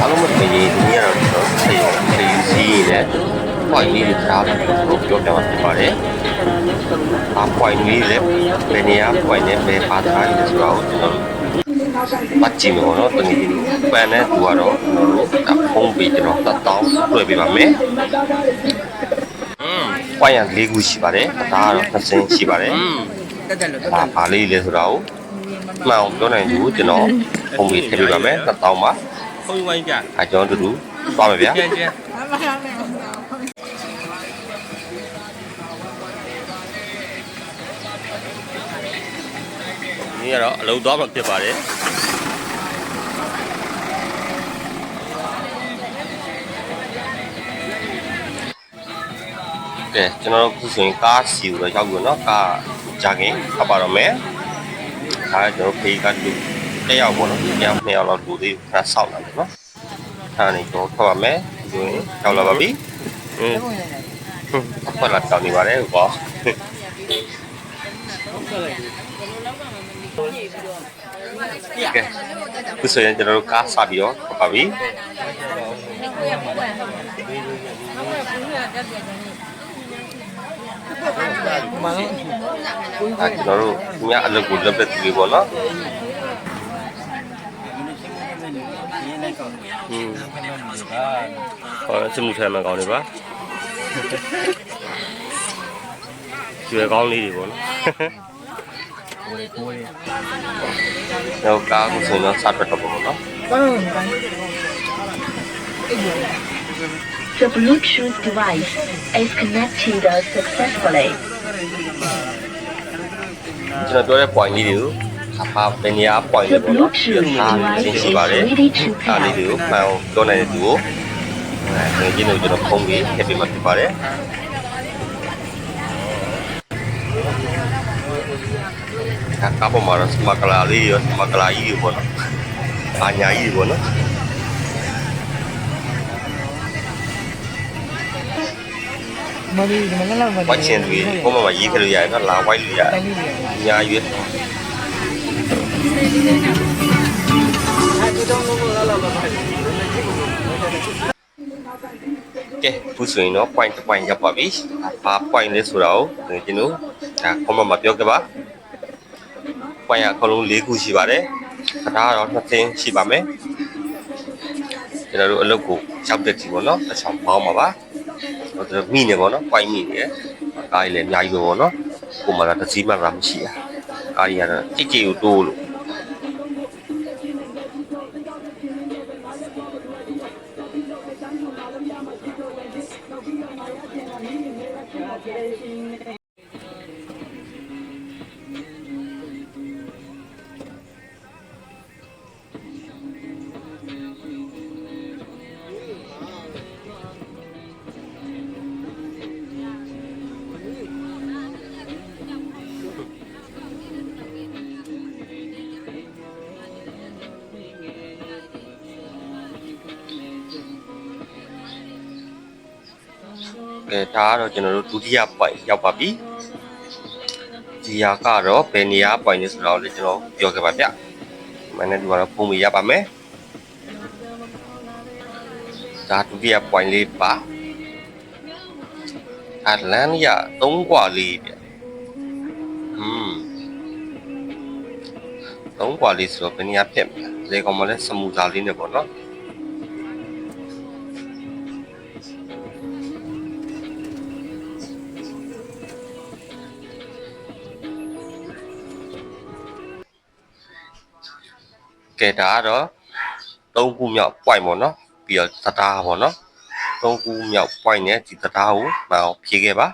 အားလုံးမသိရင်ဒီနေ့ကတော့ဆေးရုံဆေးစီးနဲ့ပွိုင်လေးတွေစားပြီးတော့ပြောပြမှာဖြစ်ပါတယ်။အားပွိုင်လေးလည်းဘယ်နေရာပွိုင်နဲ့ဘယ်ပါသားလဲဆိုတော့ကျွန်တော်မကြည့်မောနော်တကယ်ပန်နဲ့သူကတော့ကျွန်တော်တို့ဖုံးပြီးကျွန်တော်တတောင်းလွှဲပေးပါမယ်။ပွိုင်ရ၄ခုရှိပါတယ်။ဒါကတော့၂စင်းရှိပါတယ်။တက်တယ်လို့တက်တယ်။ဘာလေးလဲဆိုတော့မှန်အောင်ပြောနိုင်ဘူးကျွန်တော်ဖုံးပြီးထည့်ပေးပါမယ်။တတောင်းပါ။ဝိုင်းကြ ။အဲကျွန်တော်တို့သွားမယ်ဗျာ ကျန်ကျန် ။ဒီကတော့အလုပ်သွားမှဖြစ်ပါတယ်။ ကဲကျွန်တော်တို့ခုဆိုရင်ကားစီကိုတော့ရောက်ပြီเนาะကားကြာခင်ဖတ်ပါတော့မယ်ဒါကကျွန်တော်ဖေးကလူ တစ်ယောက်ပေါ့နော်တစ်ယောက်နှစ်ယောက်လောက်လူသေးခဏဆောက်လာတယ်နော်အဲ့ဒါနေကျွန်တော်ထွက်ပါမယ်ဒီလိုရောက်လာပါပြီဟင်းဟုတ်လားတောင်းနေပါတယ်ဟောကဲဒီဆိုရင်ကျွန်တော်တို့ကားစပြီးတော့ပါပြီကျွန်တော်တို့ညအလုပ်ကိုလုပ်တဲ့သူတွေပေါ့နော် ဟောစမှုထဲမှာကောင်းနေပါကျွေကောင်းလေးတွေပေါ့နော်တော့ကားကိုဆိုတော့စပတ်တော့ပေါ့နော် The Bluetooth device is connected successfully. ကျွန်တော်ပြောတဲ့ point လေးတွေကို အဖာဘယ်နေရာ point The လေးပေါ့နော် Bluetooth အား device ရှင်း is ရှိပါတယ် ready to အားလေး pair. တွေကိုမှန်အောင်ပြောနိုင်တဲ့သူကိုအဲငွေချင်းတို့ကျွန်တော်ဖုန်းပြီးထည့်ပေးမှဖြစ်ပါတယ်ဒါကပေါ်မှာတော့စမကလာလေးရောစမကလာကြီးတွေပေါ့နော်။အာညာကြီးတွေပေါ့နော်မဒီမငလာမ။ဝိုက်ချင်တွေဘုံမှာရေးခလို့ရတယ်နော်။လာဝိုက်လို့ရတယ်။အများ ကြီးပဲကဲခုဆိုရင်တော့ point တစ် point ရောက်ပါပြီ။ဘာ point လဲဆိုတော့ကျွန်တော်တို့ဒါ comment မှာပြောခဲ့ပါ။ point ကအကုန်လုံး၄ခုရှိပါတယ်။ဒါကတော့နှစ်သင်းရှိပါမယ်။ကျွန်တော်တို့အလုပ်ကိုရောက်တဲ့ဒီပေါ့နော်။အချောင်းပေါင်းပါပါ။ကျွန်တော်မိနေပေါ့နော် point မိနေတယ်။ကားကြီးလည်းအများကြီးပဲပေါ့နော်။ကိုမှလည်းတစ်စီးမှလည်းမရှိတာ။ကားကြီးကတော့ကြိတ်ကြိတ်ကိုတိုးလို့ ကဲဒါကတော့ကျွန်တော်တို့ဒုတိယ point ရောက်ပါပြီဒီဟာကတော့ဘယ်နေရာ point လဲဆိုတော့လေကျွန်တော်ပြောခဲ့ပါဗျမနေ့ကကတော့ပုံမရပါမယ်ဒါဒုတိယ point လေးပါအလန်ရ၃กว่าလေးဗျอืม၃กว่าလေးဆိုတော့ဘယ်နေရာဖြစ်မလဲလေကောင်မလဲစမူစာလေးနဲ့ပေါ့နော် ကဲဒါကတော့၃ခုမြောက် point ပေါ့နော်ပြီးတော့သတားပေါ့နော်၃ခုမြောက် point နဲ့ဒီသတားကိုမအောင်ဖြေခဲ့ပါ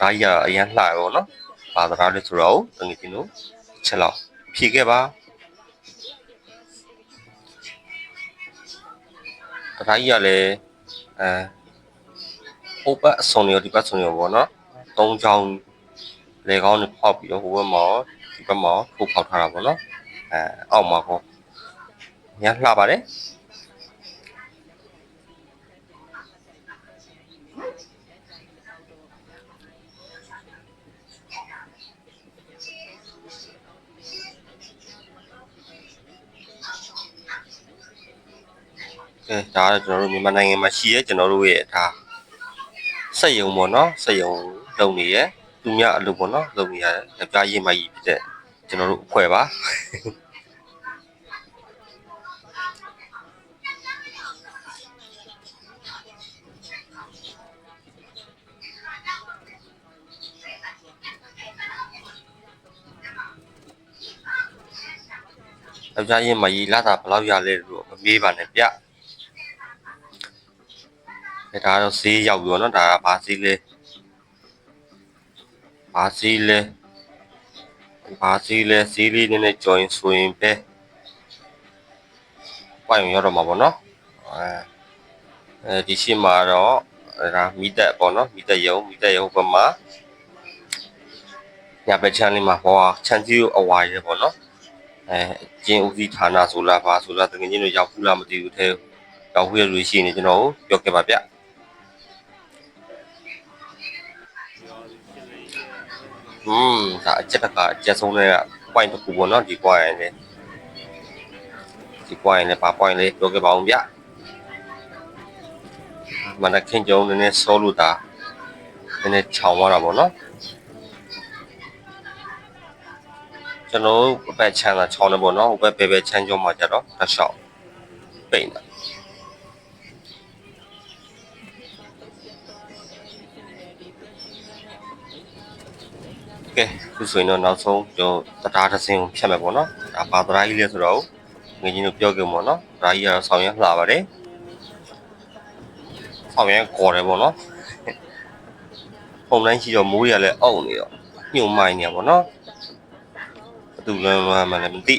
ဒါကြီးကအရင်လှရပေါ့နော်ဘာသတားလဲဆိုတော့တကယ်ချင်းတို့ချက်လောက်ဖြေခဲ့ပါသတားကြီးကလည်းအဲဟိုဘက်အစုံရောဒီဘက်အစုံရောပေါ့နော်၃ချောင်းလေကောင်းနဲ့ဖောက်ပြီးတော့ဟိုဘက်မှာဒီဘက်မှာထိုးဖောက်ထားတာပေါ့နော် အဲအောက်မှာဟောညာလှပါတယ်ကဲဒါကတော့ကျွန်တော်တို့မြန်မာနိုင်ငံမှာရှိရဲကျွန်တော်တို့ရဲ့ဒါစက်ယုံပေါ့နော်စက်ယုံလုပ်နေရဲသူများအလုပ်ပေါ့နော်လုပ်နေရတဲ့ကြပြားရေးမကြီးဖြစ်တဲ့ကျွန်တော်တို့အဖွဲ့ပါ။ အကြရင်မကြီးလာတာဘယ်လောက်ရလဲလို့မမေးပါနဲ့ဗျ။ဒါကတော့ဈေးရောက်ပြီပေါ့နော်ဒါကဘာဈေးလဲ။ဘာဈေးလဲ။ ဘာဈေးလဲဈေးလေးနည်းနည်းကြော်ရင်ဆိုရင်ပဲ။ပိုင်ရောက်တော့မှာပေါ့နော်။အဲအဲဒီရှိမှာတော့ဒါမိတက်ပေါ့နော်မိတက်ရုံမိတက်ရုံဘက်မှာညဘက်ချမ်းလေးမှာဟောချမ်းကြီးအဝါရဲပေါ့နော်။အဲကျင်းဦးစီးဌာနဆိုလားဘာဆိုလားတကယ်ချင်းတို့ရောက်ဘူးလားမသိဘူးထဲရောက်ဘူးရလို့ရှိရင်ကျွန်တော်ပြောခဲ့ပါဗျ။ อืมဒါအချက်ကအချက်ဆုံးတဲ့ point တစ်ခုပေါ့နော်ဒီ point လေဒီ point လေဘာ point လေပြောခဲ့ပါအောင်ဗျမနခင်ကျုံနည်းနည်းစောလို့တာနည်းနည်းခြောင်သွားတာပေါ့နော်ကျွန်တော်ဘက်ချမ်းသာခြောင်နေပေါ့နော်ဘက်ဘယ်ဘက်ချမ်းကျုံမှာကြတော့တစ်လျှောက်ပိတ် ကဲခုဆိုရင်တော့နောက်ဆုံးကျွန်တော်တရားတစ်စင်းကိုဖြတ်မယ်ပေါ့နော်ဒါဘာတရားကြီးလဲဆိုတော့ငင်းချင်းတို့ပြောကြပေါ့နော်တရားကြီးကတော့ဆောင်ရွက်လှပါတယ်ဆောင်ရွက်ခေါ်တယ်ပေါ့နော်ပုံတိုင်းရှိတော့မိုးရလည်းအုံနေတော့ညှို့မိုင်းနေပါတော့ဘယ်သူလဲလွမ်းမှလည်းမသိ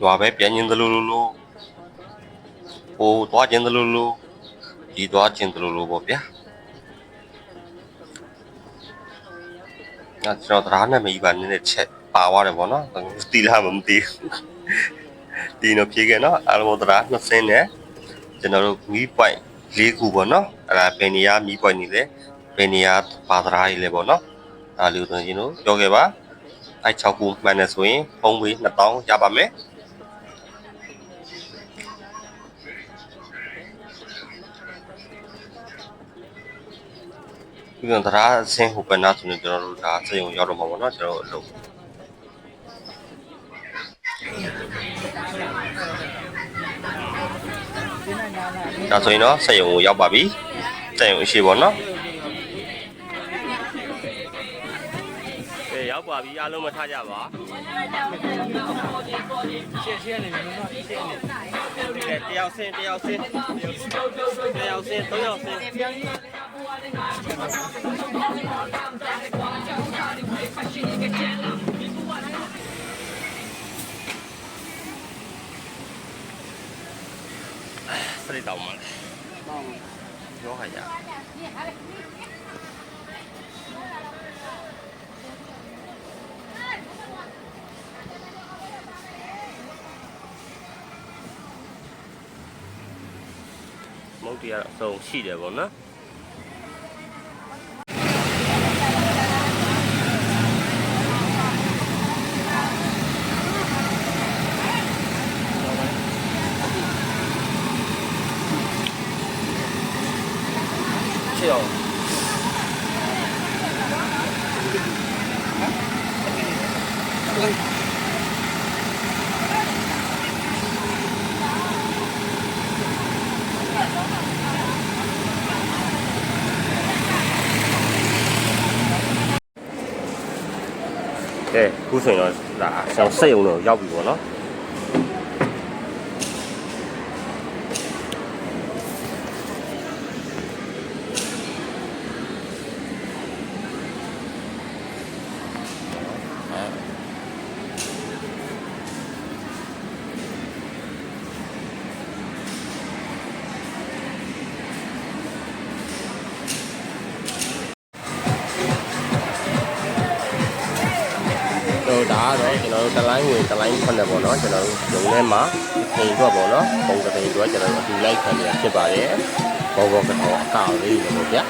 ရွာပဲပြန်ကျင်သလိုလိုလိုဟိုသွားကျင်သလိုလိုဒီသွားကျင်သလိုလိုပေါ့ဗျာ ကျွန်တော်တရားနဲ့မကြီးပါနည်းနည်းချက်ပါသွားတယ်ပေါ့နော်တီလာမှမသိဘူးဒီတော့ဖြေခဲ့နော်အားလုံးတရားနှစ်စင်းနဲ့ကျွန်တော်တို့မီးပွိုင်၄ခုပေါ့နော်အဲ့ဒါဘယ်နေရာမီးပွိုင်နေလဲဘယ်နေရာပါတရားကြီးလဲပေါ့နော်အားလို့ဆိုရင်တို့ပြောခဲ့ပါအဲ့6ခုမှန်တယ်ဆိုရင်ဖုံးပြီး2000ရပါမယ် ပြီးတော့တရားအဆင်းဟိုပနာဆိုရင်ကျွန်တော်တို့ဒါစရုံရောက်တော့မှာပေါ့နော်ကျွန်တော်တို့အလုပ်ဒါဆိုရင်တော့စက်ရုံကိုရောက်ပါပြီစက်ရုံအရှိပေါ့နော် ကဲရောက်ပါပြီအားလုံးမထားကြပါရှင်းရှင်းနေပြီနော်ရှင်းနေကဲတယောက်ဆင်းတယောက်ဆင်းတယောက်ဆင်းသုံးယောက်ဆင်းဖရိတောင်းမှာလေရောခါရ မုတ်တရားအစုံရှိတယ်ပေါ့နော်ချေအောင် ကဲခုဆိုရင်တော့ဒါဆောင်းစက်ရုံတော့ရောက်ပြီပေါ့နော် ကတော့ကျွန်တော်တို့တလိုင်းဝင်တလိုင်းခွနဲ့ပေါ့နော်ကျွန်တော်တို့ရုံထဲမှာအိမ်တော့ပေါ့နော်ပုံကတိန်တော့ကျွန်တော်တို့အတူလိုက်ခံရဖြစ်ပါတယ်ဘောဘောကတော့အကောက်လေးတွေပေါ့ဗျာ